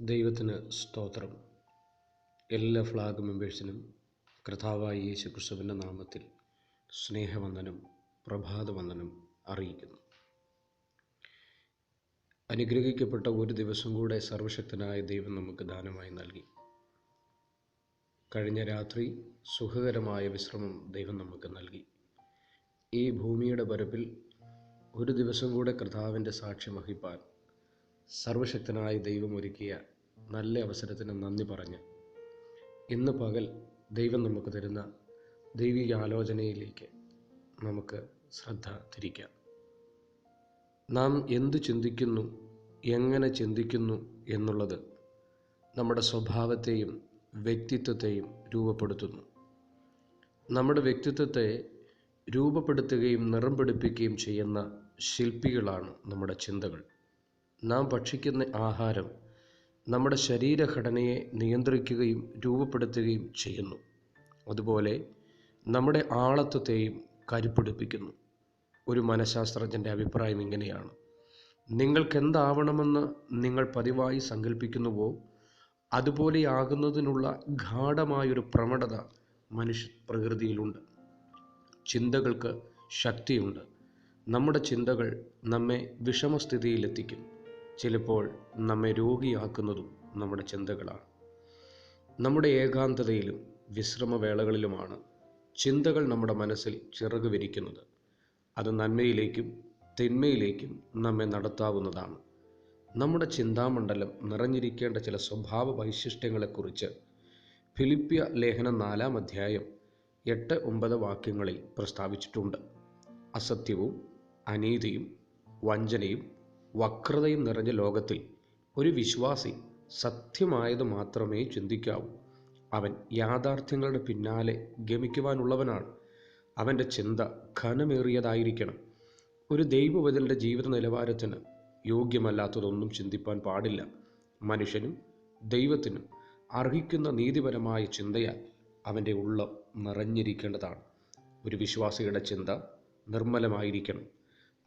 ദൈവത്തിന് സ്തോത്രം. എല്ലാ ഫ്ലാഗ് മെമ്പേഴ്സിനും കർത്താവായി യേശു ക്രിസ്തുവിന്റെ നാമത്തിൽ സ്നേഹവന്ദനം പ്രഭാതവന്ദനം അറിയിക്കുന്നു. അനുഗ്രഹിക്കപ്പെട്ട ഒരു ദിവസം കൂടെ സർവശക്തനായ ദൈവം നമുക്ക് ദാനമായി നൽകി. കഴിഞ്ഞ രാത്രി സുഖകരമായ വിശ്രമം ദൈവം നമുക്ക് നൽകി. ഈ ഭൂമിയുടെ പരപ്പിൽ ഒരു ദിവസം കൂടെ കർത്താവിന്റെ സാക്ഷ്യം വഹിപ്പാൻ സർവശക്തനായ ദൈവം ഒരുക്കിയ നല്ല അവസരത്തിന് നന്ദി പറഞ്ഞ് ഇന്ന് പകൽ ദൈവം നമുക്ക് തരുന്ന ദൈവിക ആലോചനയിലേക്ക് നമുക്ക് ശ്രദ്ധ തിരിക്കാം. നാം എന്ത് ചിന്തിക്കുന്നു എങ്ങനെ ചിന്തിക്കുന്നു എന്നുള്ളത് നമ്മുടെ സ്വഭാവത്തെയും വ്യക്തിത്വത്തെയും രൂപപ്പെടുത്തുന്നു. നമ്മുടെ വ്യക്തിത്വത്തെ രൂപപ്പെടുത്തുകയും നിറം പിടിപ്പിക്കുകയും ചെയ്യുന്ന ശില്പികളാണ് നമ്മുടെ ചിന്തകൾ. നാം ഭക്ഷിക്കുന്ന ആഹാരം നമ്മുടെ ശരീരഘടനയെ നിയന്ത്രിക്കുകയും രൂപപ്പെടുത്തുകയും ചെയ്യുന്നു. അതുപോലെ നമ്മുടെ ആളത്വത്തെയും കരുപ്പിടിപ്പിക്കുന്നു. ഒരു മനഃശാസ്ത്രജ്ഞന്റെ അഭിപ്രായം ഇങ്ങനെയാണ്. നിങ്ങൾക്കെന്താവണമെന്ന് നിങ്ങൾ പതിവായി സങ്കല്പിക്കുന്നുവോ അതുപോലെയാകുന്നതിനുള്ള ഗാഠമായൊരു പ്രവണത മനുഷ്യ പ്രകൃതിയിലുണ്ട്. ചിന്തകൾക്ക് ശക്തിയുണ്ട്. നമ്മുടെ ചിന്തകൾ നമ്മെ വിഷമസ്ഥിതിയിലെത്തിക്കും. ചിലപ്പോൾ നമ്മെ രോഗിയാക്കുന്നതും നമ്മുടെ ചിന്തകളാണ്. നമ്മുടെ ഏകാന്തതയിലും വിശ്രമവേളകളിലുമാണ് ചിന്തകൾ നമ്മുടെ മനസ്സിൽ ചിറക് വിരിക്കുന്നത്. അത് നന്മയിലേക്കും തിന്മയിലേക്കും നമ്മെ നടത്താവുന്നതാണ്. നമ്മുടെ ചിന്താമണ്ഡലം നിറഞ്ഞിരിക്കേണ്ട ചില സ്വഭാവ വൈശിഷ്ട്യങ്ങളെക്കുറിച്ച് ഫിലിപ്പിയ ലേഖനം നാലാം അധ്യായം എട്ട് ഒമ്പത് വാക്യങ്ങളിൽ പ്രസ്താവിച്ചിട്ടുണ്ട്. അസത്യവും അനീതിയും വഞ്ചനയും വക്രതയും നിറഞ്ഞ ലോകത്തിൽ ഒരു വിശ്വാസി സത്യമായത് മാത്രമേ ചിന്തിക്കാവൂ. അവൻ യാഥാർത്ഥ്യങ്ങളുടെ പിന്നാലെ ഗമിക്കുവാനുള്ളവനാണ്. അവന്റെ ചിന്ത ഘനമേറിയതായിരിക്കണം. ഒരു ദൈവവചന്റെ ജീവിത നിലവാരത്തിന് യോഗ്യമല്ലാത്തതൊന്നും ചിന്തിപ്പാൻ പാടില്ല. മനുഷ്യനും ദൈവത്തിനും അർഹിക്കുന്ന നീതിപരമായ ചിന്തയാൽ അവന്റെ ഉള്ളം നിറഞ്ഞിരിക്കേണ്ടതാണ്. ഒരു വിശ്വാസിയുടെ ചിന്ത നിർമ്മലമായിരിക്കണം.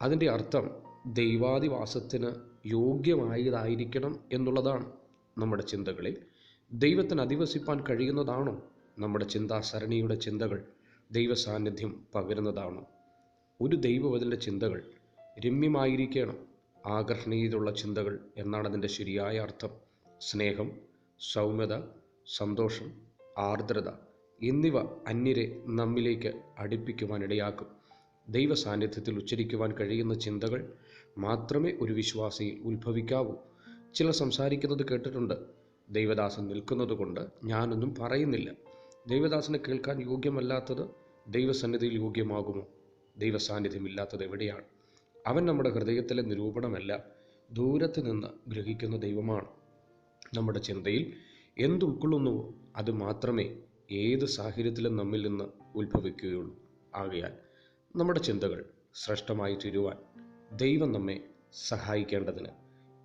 അതിന്റെ അർത്ഥം ദൈവാദിവാസത്തിന് യോഗ്യമായതായിരിക്കണം എന്നുള്ളതാണ് നമ്മുടെ ചിന്തകളിൽ ദൈവത്തിന് അധിവസിപ്പാൻ കഴിയുന്നതാണോ നമ്മുടെ ചിന്താസരണിയുടെ ചിന്തകൾ? ദൈവസാന്നിധ്യം പകരുന്നതാണോ? ഒരു ദൈവവതിന്റെ ചിന്തകൾ രമ്യമായിരിക്കണം ആകർഷണീയതയുള്ള ചിന്തകൾ എന്നാണ് അതിന്റെ ശരിയായ അർത്ഥം. സ്നേഹം സൗമ്യത സന്തോഷം ആർദ്രത എന്നിവ അന്യരെ നമ്മിലേക്ക് അടുപ്പിക്കുവാനിടയാക്കും. ദൈവ സാന്നിധ്യത്തിൽ ഉച്ചരിക്കുവാൻ കഴിയുന്ന ചിന്തകൾ മാത്രമേ ഒരു വിശ്വാസിയിൽ ഉത്ഭവിക്കാവൂ. ചിലർ സംസാരിക്കുന്നത് കേട്ടിട്ടുണ്ട്. ദൈവദാസൻ നിൽക്കുന്നത് കൊണ്ട് ഞാനൊന്നും പറയുന്നില്ല. ദൈവദാസനെ കേൾക്കാൻ യോഗ്യമല്ലാത്തത് ദൈവസന്നിധിയിൽ യോഗ്യമാകുമോ? ദൈവസാന്നിധ്യമില്ലാത്തത് എവിടെയാണ്? അവൻ നമ്മുടെ ഹൃദയത്തിലെ നിരൂപണമല്ല ദൂരത്ത് നിന്ന് ഗ്രഹിക്കുന്ന ദൈവമാണ്. നമ്മുടെ ചിന്തയിൽ എന്ത് ഉൾക്കൊള്ളുന്നുവോ അത് മാത്രമേ ഏത് സാഹചര്യത്തിലും നമ്മിൽ നിന്ന് ഉത്ഭവിക്കുകയുള്ളൂ. ആകയാൽ നമ്മുടെ ചിന്തകൾ ശ്രേഷ്ഠമായി തീരുവാൻ ദൈവം നമ്മെ സഹായിക്കേണ്ടതിന്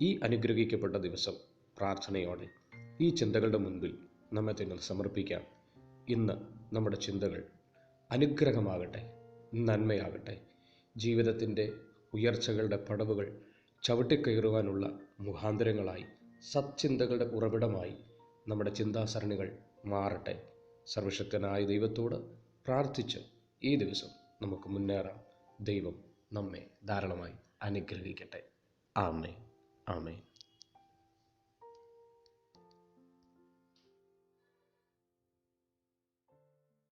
ഈ അനുഗ്രഹിക്കപ്പെട്ട ദിവസം പ്രാർത്ഥനയോടെ ഈ ചിന്തകളുടെ മുൻപിൽ നമ്മെ തന്നെ സമർപ്പിക്കാം. ഇന്ന് നമ്മുടെ ചിന്തകൾ അനുഗ്രഹമാകട്ടെ നന്മയാകട്ടെ. ജീവിതത്തിന്റെ ഉയർച്ചകളുടെ പടവുകൾ ചവിട്ടിക്കയറുവാനുള്ള മുഖാന്തരങ്ങളായി സത്ചിന്തകളുടെ ഉറവിടമായി നമ്മുടെ ചിന്താസരണികൾ മാറട്ടെ. സർവശക്തനായ ദൈവത്തോട് പ്രാർത്ഥിച്ച് ഈ ദിവസം നമുക്ക് മുന്നേറാം. ദൈവം നമ്മെ ധാരാളമായി അനുഗ്രഹിക്കട്ടെ. ആമേ ആമേ